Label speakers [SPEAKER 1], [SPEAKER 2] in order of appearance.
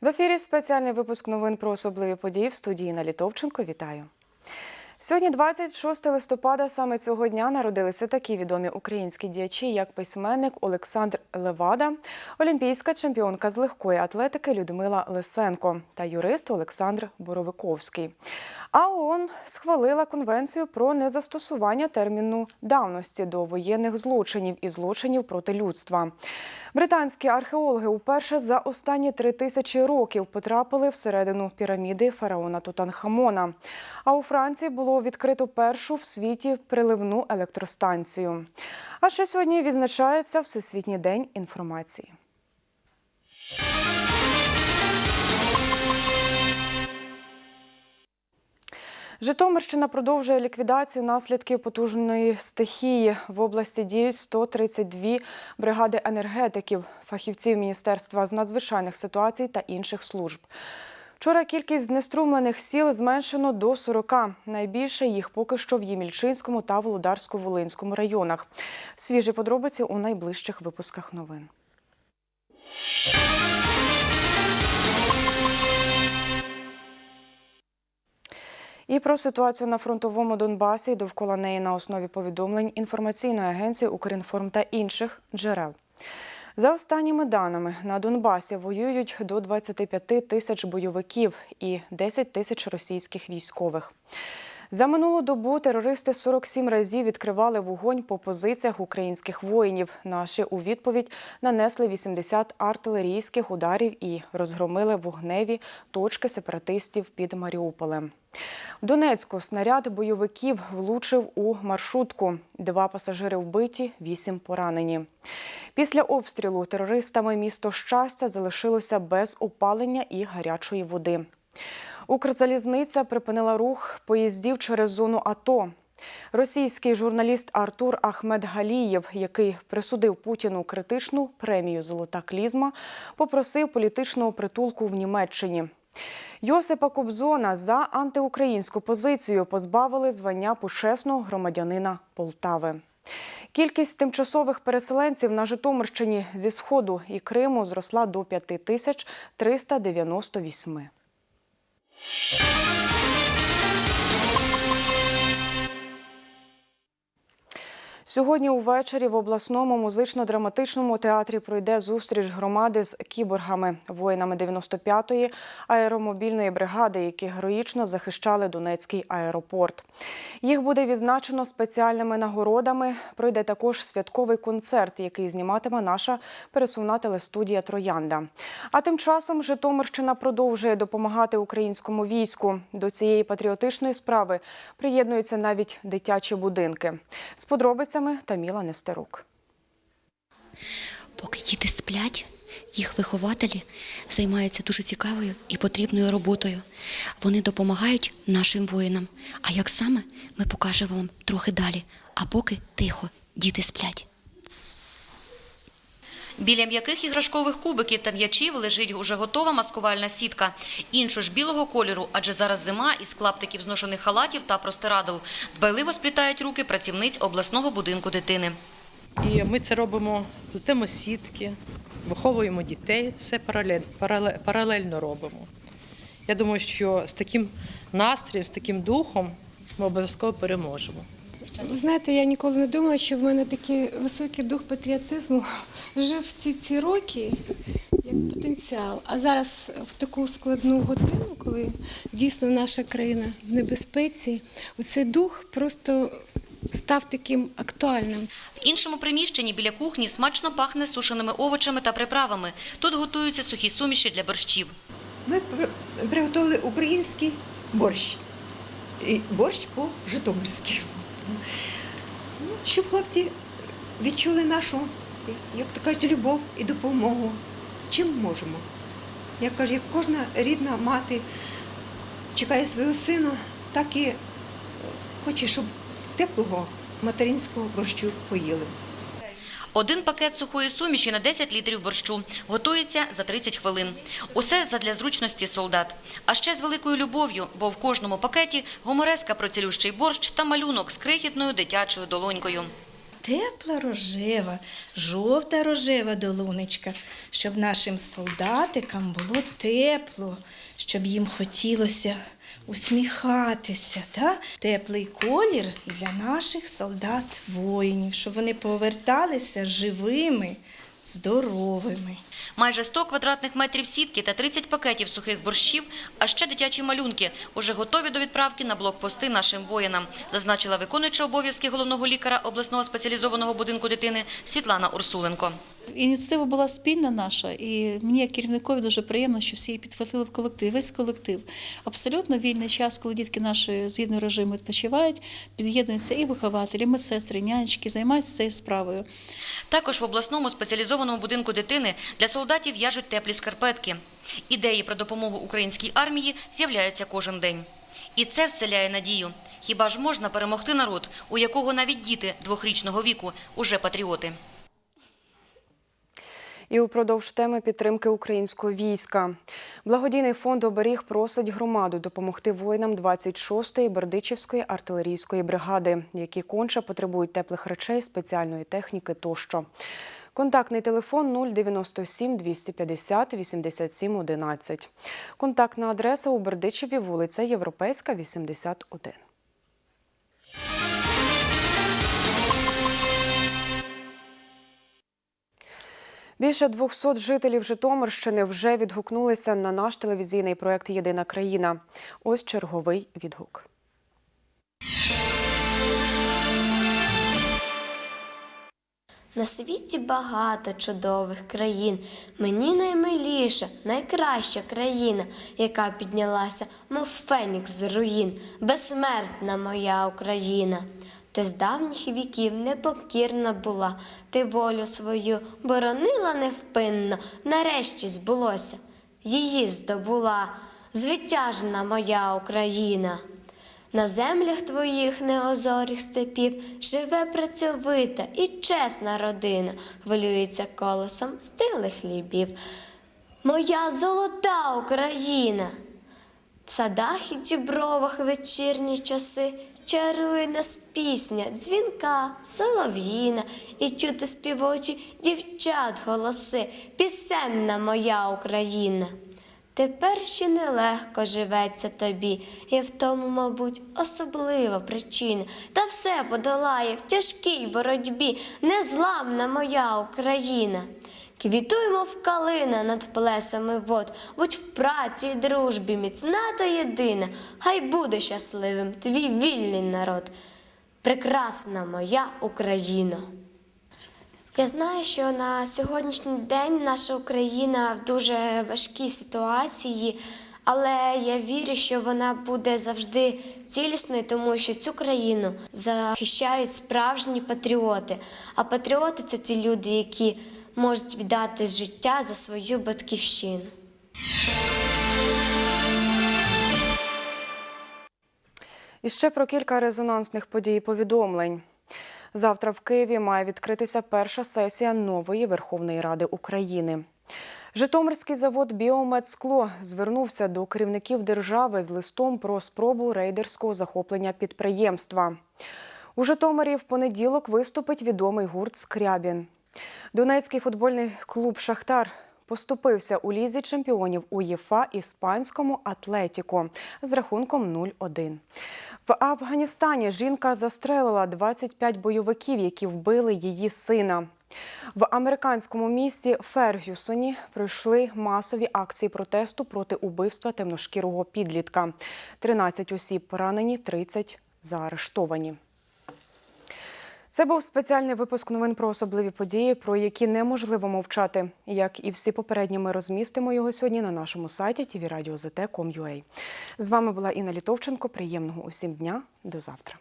[SPEAKER 1] В ефірі спеціальний випуск новин про особливі події в студії на Літовченко. Вітаю. Сьогодні, 26 листопада, саме цього дня народилися такі відомі українські діячі, як письменник Олександр Левада, олімпійська чемпіонка з легкої атлетики Людмила Лисенко та юрист Олександр Боровиковський. А ООН схвалила конвенцію про незастосування терміну давності до воєнних злочинів і злочинів проти людства. Британські археологи уперше за останні три тисячі років потрапили всередину піраміди фараона Тутанхамона. А у Франції було відкрито першу в світі приливну електростанцію. А ще сьогодні відзначається Всесвітній день інформації. Житомирщина продовжує ліквідацію наслідків потужної стихії. В області діють 132 бригади енергетиків, фахівців Міністерства з надзвичайних ситуацій та інших служб. Вчора кількість знеструмлених сіл зменшено до 40. Найбільше їх поки що в Ємільчинському та Володарсько-Волинському районах. Свіжі подробиці у найближчих випусках новин. І про ситуацію на фронтовому Донбасі довкола неї на основі повідомлень інформаційної агенції Укрінформ та інших джерел. За останніми даними, на Донбасі воюють до 25 тисяч бойовиків і 10 тисяч російських військових. За минулу добу терористи 47 разів відкривали вогонь по позиціях українських воїнів. Наші у відповідь нанесли 80 артилерійських ударів і розгромили вогневі точки сепаратистів під Маріуполем. В Донецьку снаряд бойовиків влучив у маршрутку. Два пасажири вбиті, вісім поранені. Після обстрілу терористами місто щастя залишилося без опалення і гарячої води. Укрзалізниця припинила рух поїздів через зону АТО. Російський журналіст Артур Ахмед Галієв, який присудив Путіну критичну премію Золота клізма, попросив політичного притулку в Німеччині. Йосипа Кобзона за антиукраїнську позицію позбавили звання почесного громадянина Полтави. Кількість тимчасових переселенців на Житомирщині зі Сходу і Криму зросла до 5398. Сьогодні увечері в обласному музично-драматичному театрі пройде зустріч громади з кіборгами, воїнами 95-ї аеромобільної бригади, які героїчно захищали Донецький аеропорт. Їх буде відзначено спеціальними нагородами. Пройде також святковий концерт, який зніматиме наша пересувна телестудія Троянда. А тим часом Житомирщина продовжує допомагати українському війську. До цієї патріотичної справи приєднуються навіть дитячі будинки. З подробицями Таміла Нестерук.
[SPEAKER 2] Поки діти сплять, їх вихователі займаються дуже цікавою і потрібною роботою. Вони допомагають нашим воїнам. А як саме, ми покажемо вам трохи далі. А поки тихо, діти сплять.
[SPEAKER 3] Біля м'яких іграшкових кубиків та м'ячів лежить уже готова маскувальна сітка. Іншу ж білого кольору, адже зараз зима із клаптиків зношених халатів та простирадл. Дбайливо сплітають руки працівниць обласного будинку дитини.
[SPEAKER 4] І ми це робимо, плетемо сітки, виховуємо дітей, все паралель, парале- паралельно робимо. Я думаю, що з таким настроєм, з таким духом ми обов'язково переможемо.
[SPEAKER 5] Ви знаєте, я ніколи не думала, що в мене такий високий дух патріотизму жив всі ці роки як потенціал. А зараз в таку складну годину, коли дійсно наша країна в небезпеці, оцей дух просто став таким актуальним.
[SPEAKER 3] В іншому приміщенні біля кухні смачно пахне сушеними овочами та приправами. Тут готуються сухі суміші для борщів.
[SPEAKER 6] Ми при- приготували український борщ. І борщ по-житомирськи. Ну, Щоб хлопці відчули нашу, як то кажуть, любов і допомогу. Чим можемо. Я кажу, як кожна рідна мати чекає свого сина, так і е, хоче, щоб теплого материнського борщу поїли.
[SPEAKER 3] Один пакет сухої суміші на 10 літрів борщу готується за 30 хвилин. Усе задля зручності солдат. А ще з великою любов'ю, бо в кожному пакеті гомореска про цілющий борщ та малюнок з крихітною дитячою долонькою.
[SPEAKER 7] Тепла рожева, жовта рожева долунечка, щоб нашим солдатикам було тепло, щоб їм хотілося усміхатися. Та? Теплий колір для наших солдат-воїнів, щоб вони поверталися живими, здоровими.
[SPEAKER 3] Майже 100 квадратних метрів сітки та 30 пакетів сухих борщів, а ще дитячі малюнки уже готові до відправки на блокпости нашим воїнам, зазначила виконуюча обов'язки головного лікаря обласного спеціалізованого будинку дитини Світлана Урсуленко.
[SPEAKER 8] Ініціатива була спільна наша, і мені, як керівникові, дуже приємно, що всі її підхватили в колектив. Весь колектив. Абсолютно вільний час, коли дітки наші згідно режиму відпочивають, під'єднуються і вихователі, і медсестри, і нянечки, займаються цією справою.
[SPEAKER 3] Також в обласному спеціалізованому будинку дитини для солдатів в'яжуть теплі шкарпетки. Ідеї про допомогу українській армії з'являються кожен день. І це вселяє надію. Хіба ж можна перемогти народ, у якого навіть діти двохрічного віку уже патріоти?
[SPEAKER 1] І упродовж теми підтримки українського війська. Благодійний фонд оберіг просить громаду допомогти воїнам 26-ї Бердичівської артилерійської бригади, які конче потребують теплих речей, спеціальної техніки тощо. Контактний телефон 097 250 87 11. Контактна адреса у Бердичеві, вулиця Європейська, 81. Більше 200 жителів Житомирщини вже відгукнулися на наш телевізійний проект Єдина країна. Ось черговий відгук.
[SPEAKER 9] На світі багато чудових країн. Мені наймиліша, найкраща країна, яка піднялася, мов фенікс з руїн, безсмертна моя Україна. Ти з давніх віків непокірна була, ти волю свою боронила невпинно, нарешті збулося, її здобула, звитяжна моя Україна. На землях твоїх неозорих степів живе працьовита і чесна родина, хвилюється колосом стилих хлібів. Моя золота Україна! В садах і дібровах вечірні часи чарує нас пісня, дзвінка, солов'їна, і чути співочі дівчат голоси, пісенна моя Україна. Тепер ще нелегко живеться тобі, і в тому, мабуть, особлива причина. Та все подолає в тяжкій боротьбі незламна моя Україна. Квітуймо в калина над плесами вод, будь в праці й дружбі міцна та єдина, хай буде щасливим твій вільний народ. Прекрасна моя Україна. Я знаю, що на сьогоднішній день наша Україна в дуже важкій ситуації, але я вірю, що вона буде завжди цілісною, тому що цю країну захищають справжні патріоти. А патріоти це ті люди, які можуть віддати життя за свою батьківщину.
[SPEAKER 1] І ще про кілька резонансних подій повідомлень. Завтра в Києві має відкритися перша сесія нової Верховної Ради України. Житомирський завод «Біомедскло» звернувся до керівників держави з листом про спробу рейдерського захоплення підприємства. У Житомирі в понеділок виступить відомий гурт «Скрябін». Донецький футбольний клуб Шахтар поступився у лізі чемпіонів УЄФА іспанському Атлетіко з рахунком 0-1. В Афганістані жінка застрелила 25 бойовиків, які вбили її сина. В американському місті Фергюсоні пройшли масові акції протесту проти убивства темношкірого підлітка. 13 осіб поранені, 30 заарештовані. Це був спеціальний випуск новин про особливі події, про які неможливо мовчати. Як і всі попередні, ми розмістимо його сьогодні на нашому сайті tvradio.zt.com.ua. З вами була Інна Літовченко. Приємного усім дня. До завтра.